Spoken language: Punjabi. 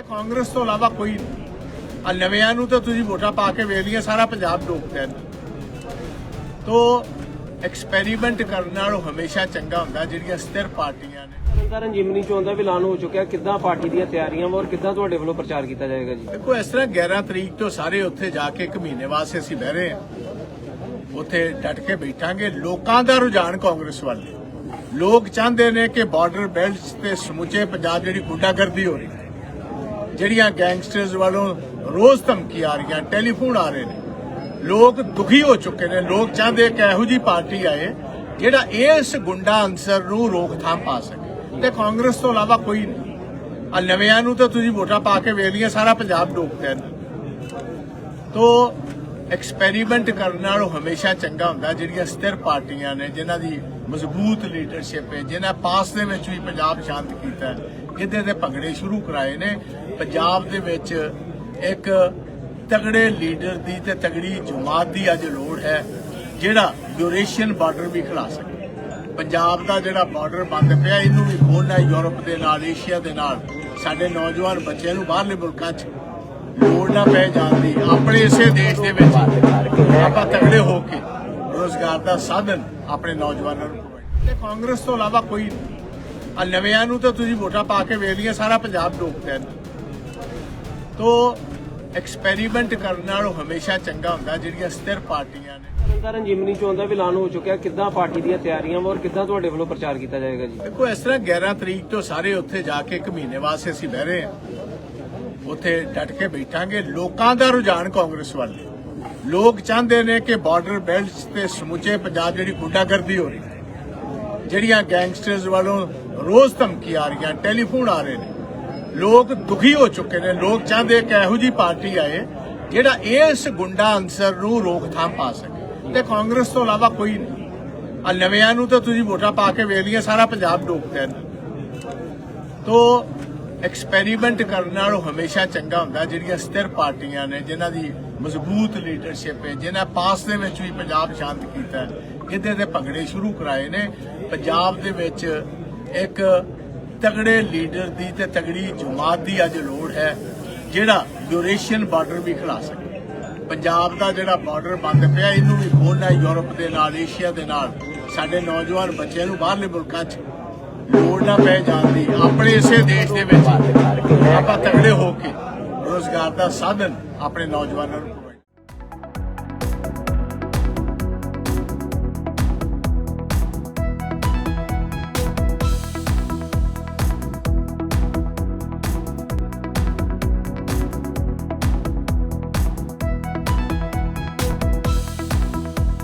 ਤੇ ਕਾਂਗਰਸ ਤੋਂ ਇਲਾਵਾ ਕੋਈ ਆ ਨਵਿਆਂ ਨੂੰ ਤਾਂ ਤੁਸੀਂ ਵੋਟਾਂ ਪਾ ਕੇ ਵੇਖ ਲਈਆਂ ਸਾਰਾ ਪੰਜਾਬ ਡੋਬਦਾ ਹੈ ਤੋ ਐਕਸਪੈਰੀਮੈਂਟ ਕਰਨ ਨਾਲੋਂ ਹਮੇਸ਼ਾ ਚੰਗਾ ਹੁੰਦਾ ਜਿਹੜੀਆਂ ਸਥਿਰ ਪਾਰਟੀਆਂ ਨੇ। ਤਰਨਤਾਰਨ ਜਿਮਨੀ ਚੋਣ ਦਾ ਵੀ ਐਲਾਨ ਹੋ ਚੁੱਕਿਆ। ਕਿੱਦਾਂ ਪਾਰਟੀ ਦੀਆਂ ਤਿਆਰੀਆਂ ਵਾ ਔਰ ਕਿੱਦਾਂ ਤੁਹਾਡੇ ਵੱਲੋਂ ਪ੍ਰਚਾਰ ਕੀਤਾ ਜਾਏਗਾ ਜੀ? ਦੇਖੋ ਇਸ ਤਰ੍ਹਾਂ 11 ਤਰੀਕ ਤੋਂ ਸਾਰੇ ਉੱਥੇ ਜਾ ਕੇ ਇੱਕ ਮਹੀਨੇ ਵਾਸਤੇ ਅਸੀਂ ਬਹਿ ਰਹੇ ਹਾਂ। ਉੱਥੇ ਡਟ ਕੇ ਬੈਠਾਂਗੇ। ਲੋਕਾਂ ਦਾ ਰੁਝਾਨ ਕਾਂਗਰਸ ਵੱਲ। ਲੋਕ ਚਾਹੁੰਦੇ ਨੇ ਕਿ ਬਾਰਡਰ ਬੈਲਟਸ ਤੇ ਸਮੁੱਚੇ ਪੰਜਾਬ ਜਿਹੜੀ ਗੁੰਡਾਗਰਦੀ ਹੋ ਰਹੀ ਹੈ ਜਿਹੜੀਆਂ ਗੈਂਗਸਟਰਸ ਵੱਲੋਂ ਰੋਜ਼ ਧਮਕੀ ਆ ਰਹੀਆਂ, ਟੈਲੀਫੋਨ ਆ ਰਹੇ ਨੇ। ਲੋਕ ਦੁਖੀ ਹੋ ਚੁੱਕੇ ਨੇ, ਲੋਕ ਚਾਹੁੰਦੇ ਕਿ ਇਹੋ ਜੀ ਪਾਰਟੀ ਆਏ, ਜਿਹੜਾ ਇਸ ਗੁੰਡਾ ਅੰਸਰ ਨੂੰ ਰੋਕਥਾਮ ਪਾ ਸਕੇ। ਤੇ ਕਾਂਗਰਸ ਤੋਂ ਇਲਾਵਾ ਕੋਈ ਨਹੀਂ। ਆ ਨਵਿਆਂ ਨੂੰ ਤਾਂ ਤੁਸੀਂ ਵੋਟਾਂ ਪਾ ਕੇ ਵੇਖ ਲਈਆਂ, ਸਾਰਾ ਪੰਜਾਬ ਡੋਕਦਾ ਹੈ ਤੋ ਐਕਸਪੈਰੀਮੈਂਟ ਕਰਨ ਨਾਲੋਂ ਹਮੇਸ਼ਾ ਚੰਗਾ ਹੁੰਦਾ ਜਿਹੜੀਆਂ ਸਥਿਰ ਪਾਰਟੀਆਂ ਨੇ ਜਿਨ੍ਹਾਂ ਦੀ ਮਜ਼ਬੂਤ ਲੀਡਰਸ਼ਿਪ ਹੈ ਜਿਨ੍ਹਾਂ ਪਾਸ ਦੇ ਵਿੱਚ ਵੀ ਪੰਜਾਬ ਸ਼ਾਂਤ ਕੀਤਾ ਹੈ, ਦੇ ਭੰਗੜੇ ਸ਼ੁਰੂ ਕਰਾਏ ਨੇ ਪੰਜਾਬ ਦੇ ਵਿੱਚ ਇੱਕ ਤਗੜੇ ਲੀਡਰ ਦੀ ਤੇ ਤਗੜੀ ਜਮਾਤ ਦੀ ਅੱਜ ਲੋੜ ਹੈ ਜਿਹੜਾ ਯੂਰੇਸ਼ੀਅਨ ਬਾਰਡਰ ਵੀ ਖਿਲਾ ਸਕੇ। ਪੰਜਾਬ ਦਾ ਜਿਹੜਾ ਬਾਰਡਰ ਬੰਦ ਪਿਆ ਇਹਨੂੰ ਵੀ ਖੋਲ੍ਹਣਾ ਯੂਰਪ ਦੇ ਨਾਲ ਏਸ਼ੀਆ ਦੇ ਨਾਲ ਸਾਡੇ ਨੌਜਵਾਨ ਬੱਚਿਆਂ ਨੂੰ ਬਾਹਰਲੇ ਮੁਲਕਾਂ 'ਚ ਨਾ ਪੈ ਜਾਂਦੀ ਆਪਣੇ ਇਸੇ ਦੇਸ਼ ਦੇ ਵਿੱਚ। ਆਪਾਂ ਤਗੜੇ ਹੋ ਕੇ ਰੋਜ਼ਗਾਰ ਦਾ ਸਾਧਨ ਆਪਣੇ ਨੌਜਵਾਨਾਂ ਨੂੰ provide ਤੇ ਕਾਂਗਰਸ ਤੋਂ ਇਲਾਵਾ ਕੋਈ ਆ ਨਵਿਆਂ ਨੂੰ ਤਾਂ ਤੁਸੀਂ ਵੋਟਾਂ ਪਾ ਕੇ ਵੇਖ ਲਈਆਂ ਸਾਰਾ ਪੰਜਾਬ ਡੋਬਦਾ ਹੈ ਤੋ ਐਕਸਪੈਰੀਮੈਂਟ ਕਰਨ ਨਾਲੋਂ ਹਮੇਸ਼ਾ ਚੰਗਾ ਹੁੰਦਾ ਜਿਹੜੀਆਂ ਸਥਿਰ ਪਾਰਟੀਆਂ ਨੇ। ਤਰਨਤਾਰਨ ਜਿਮਨੀ ਚੋਣ ਦਾ ਐਲਾਨ ਹੋ ਚੁੱਕਿਆ। ਕਿੱਦਾਂ ਪਾਰਟੀ ਦੀਆਂ ਤਿਆਰੀਆਂ ਔਰ ਕਿੱਦਾਂ ਤੁਹਾਡੇ ਵੱਲੋਂ ਪ੍ਰਚਾਰ ਕੀਤਾ ਜਾਏਗਾ ਜੀ? ਦੇਖੋ ਇਸ ਤਰ੍ਹਾਂ 11 ਤਰੀਕ ਤੋਂ ਸਾਰੇ ਉੱਥੇ ਜਾ ਕੇ ਇੱਕ ਮਹੀਨੇ ਵਾਸਤੇ ਅਸੀਂ ਬਹਿ ਰਹੇ ਹਾਂ। ਉੱਥੇ ਡਟ ਕੇ ਬੈਠਾਂਗੇ। ਲੋਕਾਂ ਦਾ ਰੁਝਾਨ ਕਾਂਗਰਸ ਵੱਲ ਹੈ। ਲੋਕ ਚਾਹੁੰਦੇ ਨੇ ਕਿ ਬਾਰਡਰ ਬੈਲਟਸ ਤੇ ਸਮੁੱਚੇ ਪੰਜਾਬ ਜਿਹੜੀ ਗੁੰਡਾਗਰਦੀ ਹੋ ਰਹੀ ਹੈ, ਜਿਹੜੀਆਂ ਗੈਂਗਸਟਰਸ ਵੱਲੋਂ ਰੋਜ਼ ਧਮਕੀ ਆ ਰਹੀਆਂ, ਟੈਲੀਫੋਨ ਆ ਰਹੇ ਨੇ, ਲੋਕ ਦੁਖੀ ਹੋ ਚੁੱਕੇ ਨੇ। ਲੋਕ ਚਾਹੁੰਦੇ ਕਿ ਇਹੋ ਜੀ ਪਾਰਟੀ ਆਏ, ਜਿਹੜਾ ਇਸ ਗੁੰਡਾ ਅੰਸਰ ਨੂੰ ਰੋਕਥਾਮ ਪਾ ਸਕੇ। ਤੇ ਕਾਂਗਰਸ ਤੋਂ ਇਲਾਵਾ ਕੋਈ ਨਹੀਂ। ਆ ਨਵਿਆਂ ਨੂੰ ਤਾਂ ਤੁਸੀਂ ਵੋਟਾਂ ਪਾ ਕੇ ਵੇਖ ਲਈਆਂ, ਸਾਰਾ ਪੰਜਾਬ ਡੋਬਦਾ ਹੈ। ਤੋ ਐਕਸਪੈਰੀਮੈਂਟ ਕਰਨ ਨਾਲੋਂ ਹਮੇਸ਼ਾ ਚੰਗਾ ਹੁੰਦਾ, ਜਿਹੜੀਆਂ ਸਥਿਰ ਪਾਰਟੀਆਂ ਨੇ, ਜਿਨ੍ਹਾਂ ਦੀ ਮਜ਼ਬੂਤ ਲੀਡਰਸ਼ਿਪ ਹੈ, ਜਿਨ੍ਹਾਂ ਪਾਸ ਦੇ ਵਿੱਚ ਵੀ ਪੰਜਾਬ ਸ਼ਾਂਤ ਕੀਤਾ ਇਹਦੇ ਦੇ ਭੰਗੜੇ ਸ਼ੁਰੂ ਕਰਾਏ ਨੇ। ਪੰਜਾਬ ਦੇ ਵਿੱਚ ਇੱਕ ਤਗੜੇ ਲੀਡਰ ਦੀ ਤੇ ਤਗੜੀ ਜਮਾਤ ਦੀ ਅੱਜ ਲੋੜ ਹੈ, ਜਿਹੜਾ ਯੂਰੇਸ਼ੀਅਨ ਬਾਰਡਰ ਵੀ ਖਿਲਾ ਸਕੇ। ਪੰਜਾਬ ਦਾ ਜਿਹੜਾ ਬਾਰਡਰ ਬੰਦ ਪਿਆ, ਇਹਨੂੰ ਵੀ ਖੋਲ੍ਹਣਾ ਯੂਰਪ ਦੇ ਨਾਲ, ਏਸ਼ੀਆ ਦੇ ਨਾਲ। ਸਾਡੇ ਨੌਜਵਾਨ ਬੱਚਿਆਂ ਨੂੰ ਬਾਹਰਲੇ ਮੁਲਕਾਂ 'ਚ ਲੋੜ ਨਾ ਪੈ ਜਾਂਦੀ ਆਪਣੇ ਇਸੇ ਦੇਸ਼ ਦੇ ਵਿੱਚ ਆਪਾਂ ਤਗੜੇ ਹੋ ਕੇ ਰੋਜ਼ਗਾਰ ਦਾ ਸਾਧਨ ਆਪਣੇ ਨੌਜਵਾਨਾਂ ਨੂੰ